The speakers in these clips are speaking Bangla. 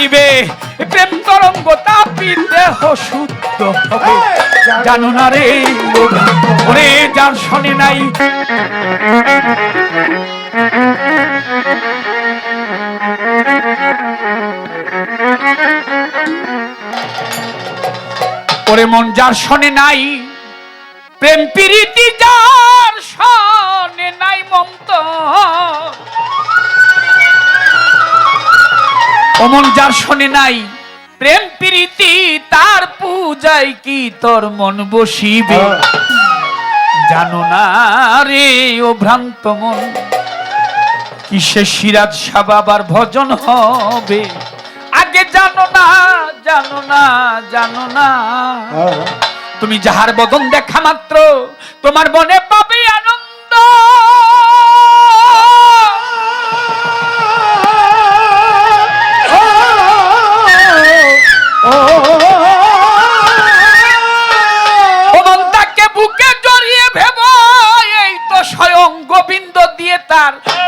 উথলিবে প্রেম তরঙ্গ তাপি দেহ শুদ্ধ হবে। জানো। না রে ওরে যার শোনে নাই। ওরে মন যার শোনে নাই প্রেম প্রীতি যার শোনে নাই মন্ত অমন যার শোনে নাই। প্রেম প্রীতি তার পূজায় কি তোর মন বসিবে? জানো না রে ও ভ্রান্ত মন কিসে সিরাজ শাহ বাবার ভজন হবে? আগে জানো না জানো না জানো না। তুমি যাহার বদন দেখা মাত্র তোমার মনে পাবে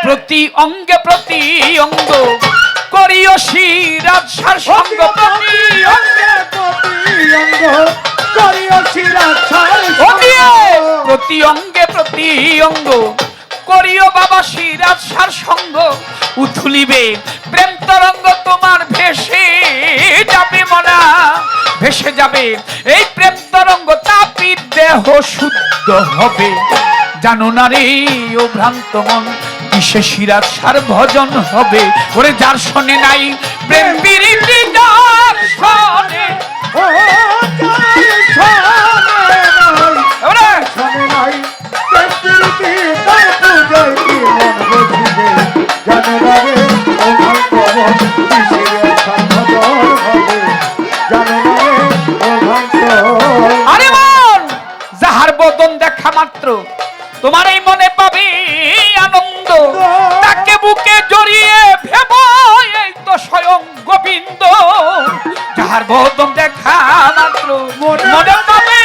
প্রতি অঙ্গে প্রতি অঙ্গ করিও শিরাজ সার সঙ্গ। প্রতি অঙ্গে প্রতি অঙ্গ করিও অঙ্গে প্রতি অঙ্গে প্রতি অঙ্গ করিও বাবা সার সঙ্গ। উথুলিবে প্রেম তরঙ্গ তোমার ভেসে যাবে মনা ভেসে যাবে। এই প্রেম তরঙ্গ তাপি দেহ শুদ্ধ হবে। জানো না রে ও ভ্রান্ত মন কিসে সিরাজ সার ভজন হবে। ওরে যার শোনে নাই প্রেম বিরিতি, যার শোনে ওরে আরে মন যাহার বদন দেখা মাত্র, তোমার এই মনে তাকে বুকে জড়িয়ে ভেব এই তো স্বয়ং গোবিন্দ। যাহার বদন দেখা মাত্র মনে পাবে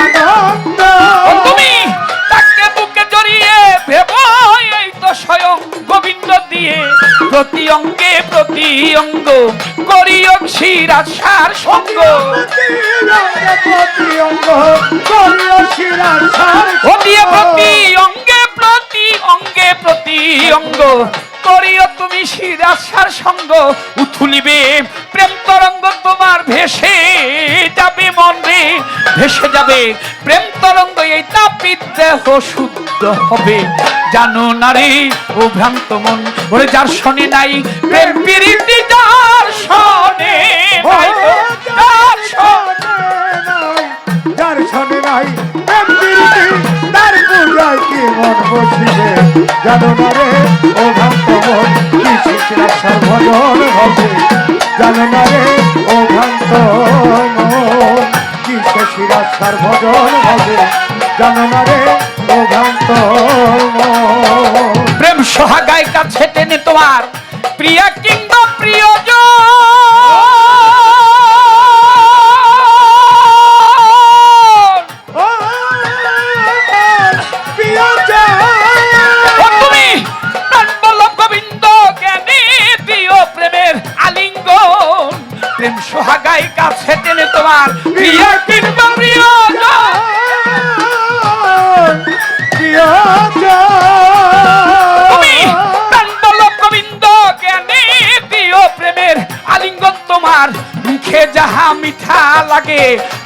আনন্দ। তুমি তাকে বুকে জড়িয়ে ভেব এই তো স্বয়ং গোবিন্দ দিয়ে। প্রতি অঙ্গে প্রতি অঙ্গ করিও শিরাজ সার সঙ্গ। ও উথুলিবে, প্রেম তরঙ্গ তোমার ভেসে যাবে মন রে ভেসে যাবে। প্রেম তরঙ্গ এই তাপিত দেহ শুদ্ধ হবে। জানো না রে, ও ভ্রান্ত মন, ওরে যার শোনে নাই, প্রেম প্রীতি যার শোনে যার শোনে যার শোনে নাই, প্রেম প্রীতি তার পূজায় কি মন বসিবে। জানো না রে, ও ভক্ত মন শিশিরা ভজন হবে জানো লাগে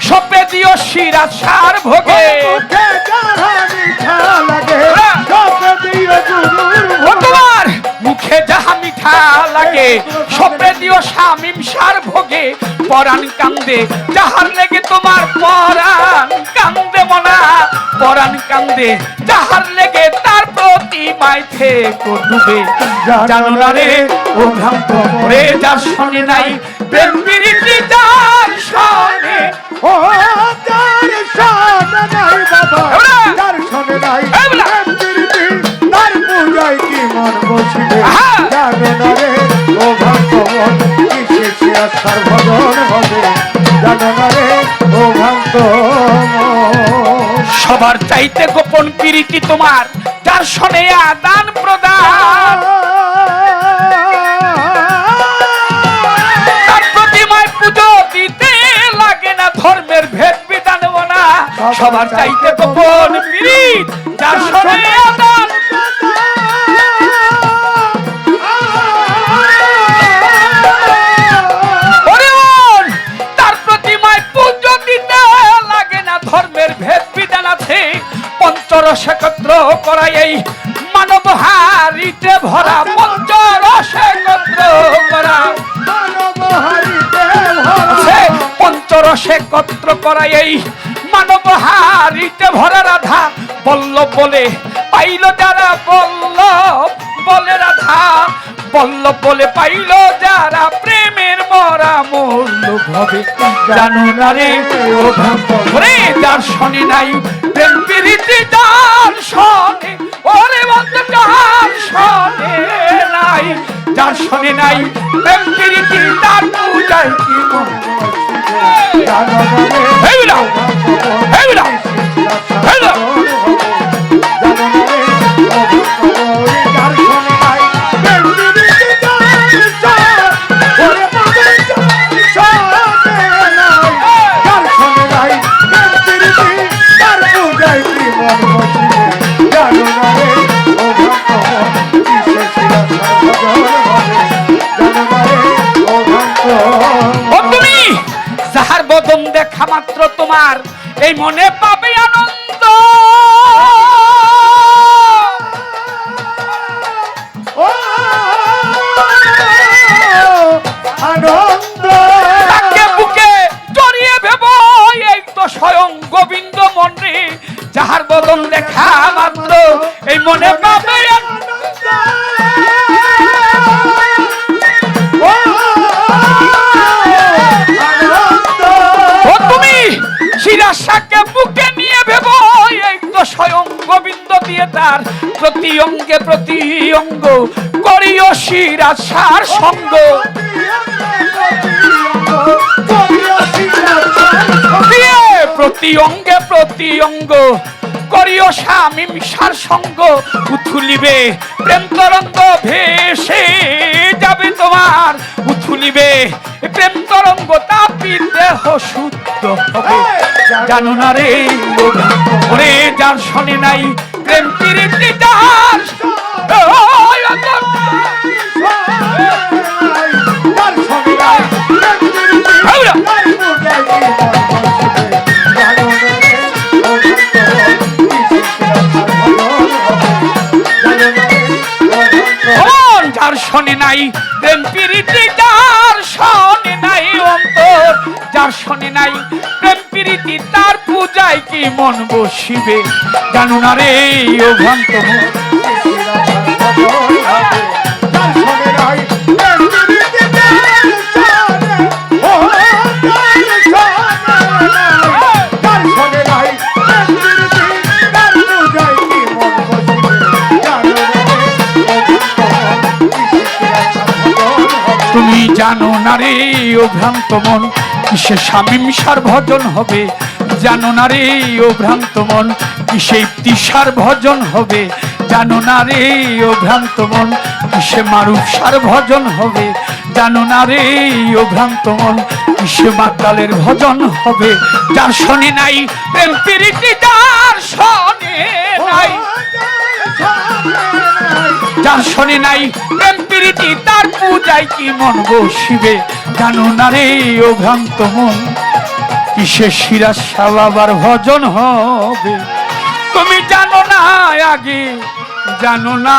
সপে দিও শিরা সার ভোগে। তোমার মুখে যাহা মিঠা লাগে সপে দিও শামিম সার ভোগে। পরাণ কান্দে যাহার লেগে তোমার পরাণ কান্দে মনা। পরাণ কান্দে যাহার লেগে তার প্রতি ডুবে। জানো না রে ও ভ্রান্ত রে যার শোনে নাই প্রেম প্রীতি যার শোনে আহা! সর্বজন হবে। জানো না রে ও ভক্ত মন। সবার চাইতে গোপন প্রীতি তোমার। দর্শনে আদান প্রদান। না ধর্মের ভেদ বিধান না। সবার চাইতে তো বোন পীড়িত দর্শনে একত্র এই মানব হারিতে ভরা রাধা। বলল বলে, পাইল যারা বলল বলে রাধা। বলল বলে, পাইল যারা প্রেমের মরা মূল্য ভবে। জানো না রে যার শনি নাই, প্রেম মাত্র তোমার এই মনে পাবে আনন্দ। তার প্রতি অঙ্গে প্রতি অঙ্গ করিও শিরাশার সঙ্গ। প্রতি অঙ্গে প্রতি অঙ্গ করিও স্বামী মিশার সঙ্গ। উথুলিবে প্রেম তরঙ্গ ভেসে যাবে তোমার উথুলিবে প্রেম তরঙ্গ তাপি দেহ শুদ্ধ হবে। জানো না রে ওরে যার শনি নাই প্রেম প্রীতি অন্তর। মন যার শনি নাই, প্রেম প্রীতি যার শনি নাই, অন্তর যার শনি নাই, প্রেম প্রীতি তার পূজায় কি মন বসিবে? জানো না রে, ও ভ্রান্ত জানো না রে ও ভ্রান্ত মন কিসে ভজন হবে? জানো না রে ও ভ্রান্ত মন কিসে তিসার ভজন হবে? জানো না রে ও ভ্রান্ত মন কিসে ভজন হবে? জানো না রে ও ভ্রান্ত মন কিসে মাতালের ভজন হবে? যার শনি নাই প্রেম প্রীতি যার শনি নাই। যার শনি নাই প্রেম প্রীতি তার পূজায় কি মন বসিবে? জানো না রে, ও ভ্রান্ত মন, কিসে শিরা সাবাবার ভজন হবে? তুমি জানো না আগে, জানো না।